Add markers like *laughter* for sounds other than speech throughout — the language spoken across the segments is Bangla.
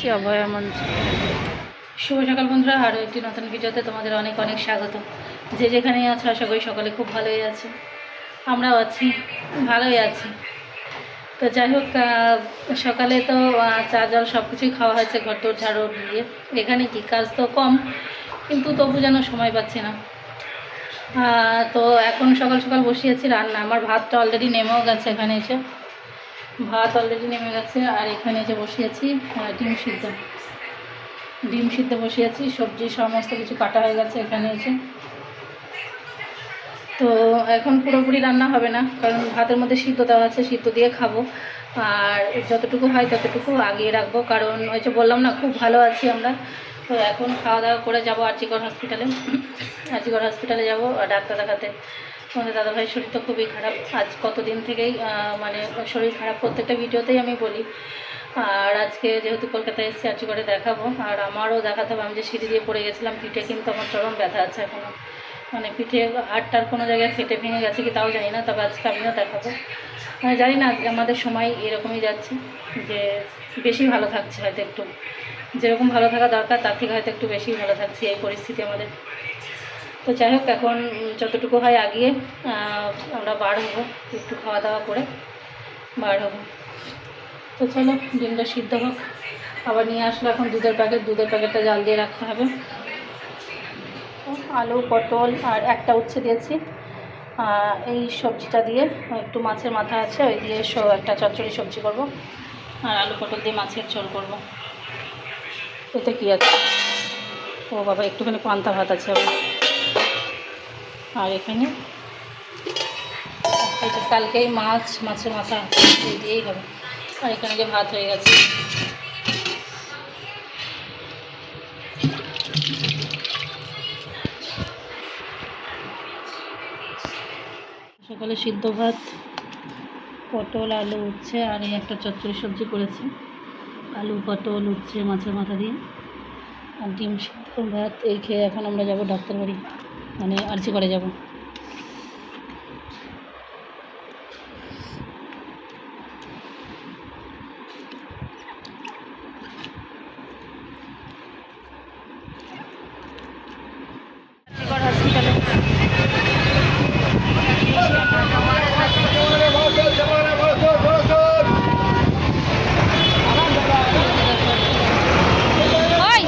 আছি, অভয়া মঞ্চ। শুভ সকাল বন্ধুরা, আরও একটি নতুন ভিডিওতে তোমাদের অনেক অনেক স্বাগত। যে যেখানেই আছো, আশা করি সকালে খুব ভালোই আছে। আমরাও আছি, ভালোই আছি। তো যাই হোক সকালে তো চা, জল সব কিছুই খাওয়া হয়েছে, ঘর তোর ঝাড়ু দিয়ে এখানে কি কাজ তো কম, কিন্তু তবু যেন সময় পাচ্ছি না। তো এখন সকাল সকাল বসিয়েছি রান্না। আমার ভাতটা অলরেডি নেমেও গেছে এখানে এসে। ভাত অলরেডি নেমে গেছে, আর এখানে এসে বসিয়েছি ডিম সিদ্ধ। ডিম সিদ্ধ বসিয়েছি সবজি সমস্ত কিছু কাটা হয়ে গেছে এখানে এসে। তো এখন পুরোপুরি রান্না হবে না, কারণ ভাতের মধ্যে সিদ্ধ দেওয়া আছে, সিদ্ধ দিয়ে খাব। আর যতটুকু হয় ততটুকু আগিয়ে রাখব, কারণ ওই যে বললাম না, খুব ভালো আছি আমরা। তো এখন খাওয়া দাওয়া করে যাব আর্জিকর হসপিটালে আর্জিকর হসপিটালে যাব ডাক্তার দেখাতে। তোমাদের দাদাভাইয়ের শরীর তো খুবই খারাপ। আজ কতদিন থেকেই মানে শরীর খারাপ প্রত্যেকটা ভিডিওতেই আমি বলি। আর আজকে যেহেতু কলকাতায় এসেছি আর্জি করে দেখাবো। আর আমারও দেখাতে হবে, আমি যে সিঁড়ি দিয়ে পড়ে গেছিলাম, পিঠে কিন্তু আমার চরম ব্যথা আছে এখনও মানে পিঠে হাড়টার কোনো জায়গায় ফেটে ভেঙে গেছে কি তাও জানি না, তবে আজকে আমিও দেখাবো। মানে জানি না আমাদের সময় এরকমই যাচ্ছে, যে বেশি ভালো থাকছে হয়তো একটু। যেরকম ভালো থাকা দরকার, তার থেকে হয়তো একটু বেশি ভালো থাকছে এই পরিস্থিতি আমাদের। তো যাই হোক, এখন যতটুকু হয় আগিয়ে আমরা বার হব, একটু খাওয়া দাওয়া করে বার হব। তো চলো, ডিমটা সিদ্ধ হোক। আবার নিয়ে আসলো এখন দুধের প্যাকেট, দুধের প্যাকেটটা জাল দিয়ে রাখতে হবে। আলু, পটল আর একটা উচ্ছে দিয়েছি। এই সবজিটা দিয়ে একটু মাছের মাথা আছে, ওই দিয়ে একটা চচ্চড়ি সবজি করব। আর আলু, পটল দিয়ে মাছের ঝোল করব। এতে কি আছে? ও বাবা, একটুখানি পান্তা ভাত আছে আবার। আর এখানে যে কালকেই মাছ, মাছের মাথা এই দিয়েই হবে। আর এখানে যে ভাত হয়ে গেছে। সকালে সিদ্ধ ভাত, পটল, আলু উঠছে আর এই একটা চচ্চড়ি সবজি করেছি। আলু, পটল উঠছে মাছের মাথা দিয়ে। আর ডিম সিদ্ধ ভাত এই খেয়ে এখন আমরা যাব ডাক্তার বাড়ি। মানে আরজি করে যাব। হসপিটালে ওই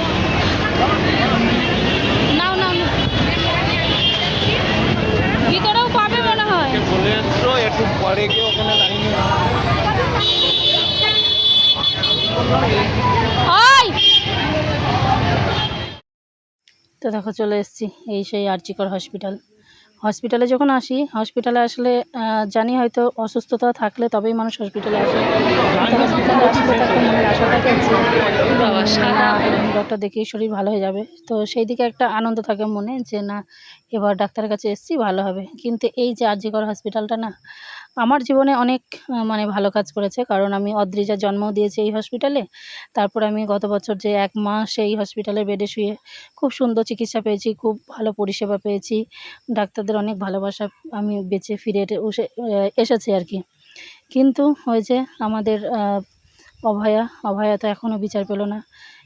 নাও নাও নাও। ভিতরেও পাবে মনে হয় বলে এসছো গিয়ে ওখানে দাঁড়িয়ে তো দেখো চলে এসেছি এই সেই আর্চিকর হসপিটাল। হসপিটালে যখন আসি হসপিটালে আসলে জানি হয়তো অসুস্থতা থাকলে তবেই মানুষ হসপিটালে আসে। হসপিটালে মনের আশা থাকে। ডক্টর দেখিয়ে শরীর ভালো হয়ে যাবে। তো সেই দিকে একটা আনন্দ থাকে মনে যে না এবার ডাক্তারের কাছে এসেছি ভালো হবে। কিন্তু এই যে আরজিকর হসপিটালটা না আমার জীবনে অনেক মানে ভালো কাজ করেছে। কারণ আমি অদ্রিজা জন্ম দিয়েছি এই হসপিটালে তারপর আমি গত বছর যে এক মাস এই হসপিটালের বেডে শুয়ে খুব সুন্দর চিকিৎসা পেয়েছি, খুব ভালো পরিষেবা পেয়েছি। ডাক্তারদের অনেক ভালোবাসা আমি বেঁচে ফিরে এসেছি আর কি। কিন্তু হয়েছে আমাদের অভয়া অভয়া তো এখনও বিচার পেল না।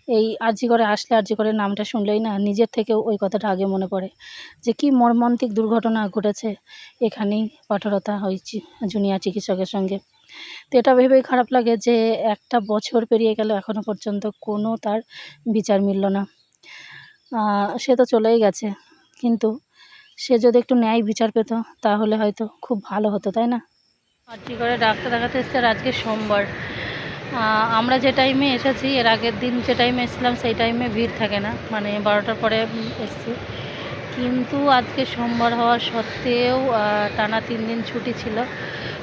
এই আরজি করে আসলে আরজি করে নামটা শুনলেই না নিজের থেকেও ওই কথাটা আগে মনে পড়ে যে কি মর্মান্তিক দুর্ঘটনা ঘটেছে এখানেই কঠোরতা হয়েছি জুনিয়র চিকিৎসকের সঙ্গে। তো এটা ভেবেই খারাপ লাগে যে একটা বছর পেরিয়ে গেল এখনও পর্যন্ত কোনো তার বিচার মিলল না। সে তো চলেই গেছে, কিন্তু সে যদি একটু ন্যায় বিচার পেত তাহলে হয়তো খুব ভালো হতো, তাই না? আরটি করে ডাক্তার দেখাতে এসছে আজকে সোমবার। আমরা যে টাইমে এসেছি, এর আগের দিন যে টাইমে এসেছিলাম, সেই টাইমে ভিড় থাকে না। মানে বারোটার পরে এসছি। কিন্তু আজকে সোমবার হওয়া সত্ত্বেও টানা তিন দিন ছুটি ছিল।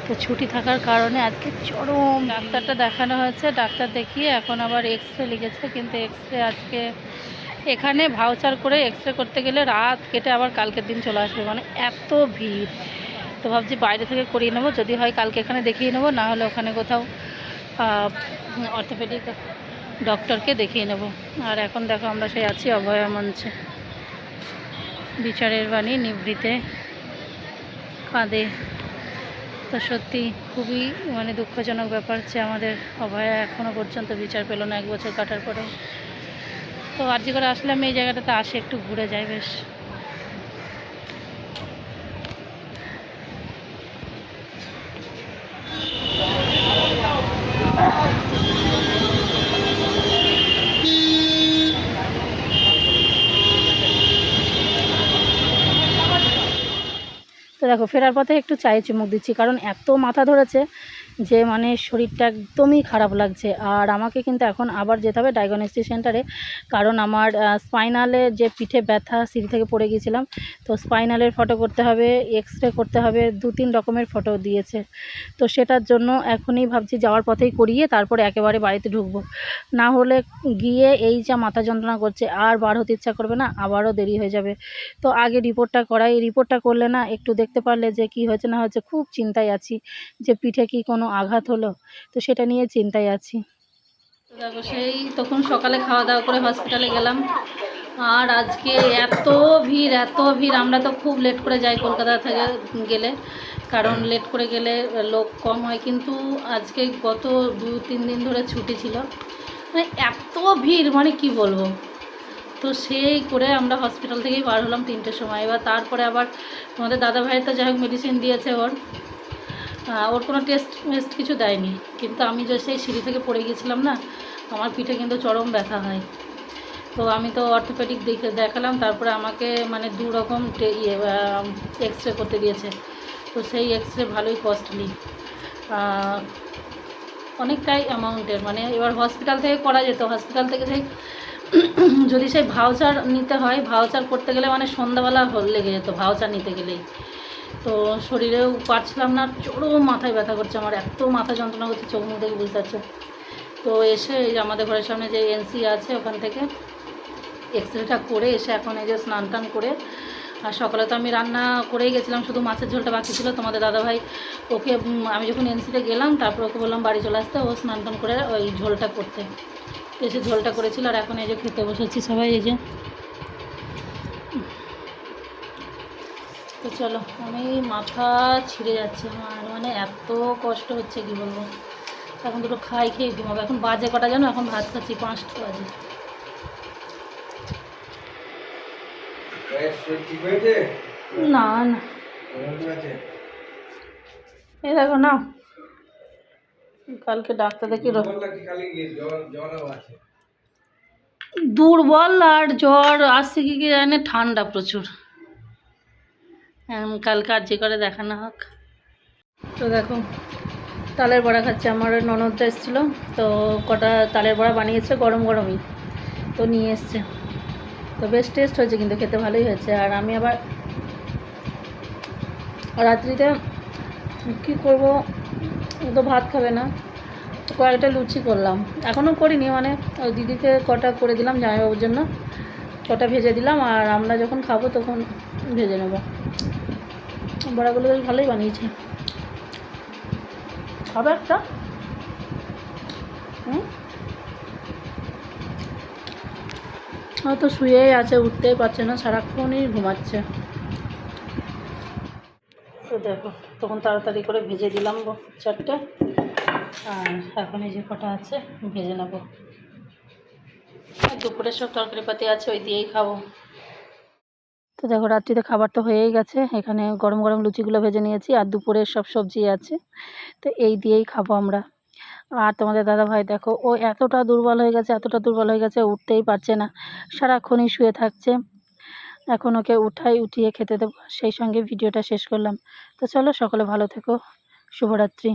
তো ছুটি থাকার কারণে আজকে চরম ডাক্তারটা দেখানো হয়েছে। ডাক্তার দেখিয়ে এখন আবার এক্স রে লিখেছে। কিন্তু এক্স রে আজকে এখানে ভাউচার করে এক্স রে করতে গেলে রাত কেটে আবার কালকের দিন চলে আসবে। মানে এত ভিড়। তো ভাবছি বাইরে থেকে করিয়ে নেব। যদি হয় কালকে এখানে দেখিয়ে নেব। না হলে ওখানে কোথাও অর্থোপেডিক ডক্টরকে দেখিয়ে নেব। আর এখন দেখো আমরা সেই আছি অভয়া মঞ্চে। বিচারের বাণী, নিভৃতে কাঁদে। তো সত্যি খুবই মানে দুঃখজনক ব্যাপার যে আমাদের অভয়া এখনও পর্যন্ত বিচার পেল না, এক বছর কাটার পরে তো আর্জি করে আসলাম, এই জায়গাটাতে আসে, একটু ঘুরে যায়, বেশ। তো দেখো ফেরার পথে একটু চায়ে চুমুক দিচ্ছি কারণ এত মাথা ধরেছে। যে মানে শরীরটা একদমই খারাপ লাগছে। আর আমাকে কিন্তু এখন আবার যেতে হবে ডায়াগনস্টিক সেন্টারে কারণ আমার স্পাইনালে যে পিঠে ব্যথা, সিঁড়ি থেকে পড়ে গিয়েছিলাম, তো স্পাইনালের ফটো করতে হবে এক্স রে করতে হবে দু তিন রকমের ফটো দিয়েছে। তো সেটার জন্য এখনই ভাবছি যাওয়ার পথেই করিয়ে তারপরে একেবারে বাড়িতে ঢুকবো। না হলে গিয়ে এই যা মাথা যন্ত্রণা করছে, আর বার হতে ইচ্ছা করবে না, আবারও দেরি হয়ে যাবে। তো আগে রিপোর্টটা করাই রিপোর্টটা করলে না, একটু দেখতে পারলে যে কি হয়েছে না হয়েছে, খুব চিন্তায় আছি যে পিঠে কি কোনো আঘাত হলো, তো সেটা নিয়ে চিন্তায় আছি। দেখো সেই তখন সকালে খাওয়া দাওয়া করে হসপিটালে গেলাম। আর আজকে এত ভিড় এত ভিড়, আমরা তো খুব লেট করে যাই কলকাতা থেকে গেলে। কারণ লেট করে গেলে লোক কম হয়, কিন্তু আজকে গত দু, তিন দিন ধরে ছুটি ছিল। মানে এত ভিড় মানে কি বলব? তো সেই করে আমরা হসপিটাল থেকেই বার হলাম তিনটের সময়। এবার তারপরে আবার তোমাদের দাদা ভাইয়ের তো যাই হোক মেডিসিন দিয়েছে ওর। ওর কোনো টেস্ট মেস্ট কিছু দেয়নি। কিন্তু আমি যে সেই সিঁড়ি থেকে পড়ে গেছিলাম না, আমার পিঠে কিন্তু চরম ব্যথা হয়। তো আমি তো অর্থোপেডিক দেখে, দেখালাম, তারপরে আমাকে মানে দু রকম ইয়ে এক্স রে করতে দিয়েছে। তো সেই এক্স রে ভালোই কস্টলি অনেকটাই অ্যামাউন্টের মানে এবার হসপিটাল থেকে করা যেত। হসপিটাল থেকে সেই *clears throat* যদি সেই ভাউচার নিতে হয় ভাউচার করতে গেলে মানে সন্ধ্যাবেলা লেগে যেত ভাউচার নিতে গেলেই। তো শরীরেও পারছিলাম না, চরম মাথায় ব্যথা করছে আমার, এত মাথা যন্ত্রণা করছে, চোখ মুখ দেখে বুঝতে পারছ। তো এসে এই যে আমাদের ঘরের সামনে যে এনসি আছে ওখান থেকে এক্স রেটা করে এসে এখন এই যে স্নান টান করে, আর সকালে তো আমি রান্না করেই গেছিলাম, শুধু মাছের ঝোলটা বাকি ছিল। তোমাদের দাদাভাই ওকে আমি যখন এনসিতে গেলাম, তারপর ওকে বললাম বাড়ি চলে আসতে, ও স্নান টান করে ওই ঝোলটা করতে। এসে ঝোলটা করেছিল, আর এখন এই যে খেতে বসেছি সবাই, এই যে চলো আমি মাথা ছিঁড়ে যাচ্ছে আমার। মানে এত কষ্ট হচ্ছে কি বলব? এখন দুটো খাই খেয়ে ঘুমাবো। এখন বাজে কটা জানো? এখন ভাত খাচ্ছি পাঁচটা বাজে। না না। এই দেখো না কালকে ডাক্তার দেখি দুর্বল আর জ্বর আসছে কি কি জানে? ঠান্ডা প্রচুর। উম, কালকে আর যে করে দেখানো হোক। তো দেখো তালের বড়া খাচ্ছে। আমার ননদটা এসেছিল তো কটা তালের বড়া বানিয়েছে গরম গরমই। তো নিয়ে এসছে। তো বেশ টেস্ট হয়েছে কিন্তু খেতে ভালোই হয়েছে। আর আমি আবার রাত্রিতে কী করব? তো ভাত খাবে না। কয়েকটা লুচি করলাম। এখনও করিনি মানে ওই দিদিকে কটা করে দিলাম জামাইবাবুর জন্য। কটা ভেজে দিলাম আর আমরা যখন খাব তখন ভেজে নেব। বড়াগুলো বেশ ভালোই বানিয়েছে। হবে একটা? হুম? হয়তো শুয়েই আছে, উঠতেই পারছে না, সারাক্ষণই ঘুমাচ্ছে। তো দেখো, তখন তাড়াতাড়ি করে ভেজে দিলাম চারটে। আর এখন এই যে কটা আছে, ভেজে নেব। দুপুরে সব তরকারিপাতি আছে, ওই দিয়েই খাব। তো দেখো, রাত্রিতে খাবার তো হয়েই গেছে। এখানে গরম গরম লুচিগুলো ভেজে নিয়েছি আর দুপুরের সব সবজি আছে। তো এই দিয়েই খাব আমরা। আর তোমাদের দাদা ভাই দেখো, ও এতটা দুর্বল হয়ে গেছে, এতটা দুর্বল হয়ে গেছে উঠতেই পারছে না। সারাক্ষণই শুয়ে থাকছে। এখন ওকে উঠাই উঠিয়ে খেতে দেবো। সেই সঙ্গে ভিডিওটা শেষ করলাম। তো চলো, সকলে ভালো থেকো। শুভরাত্রি।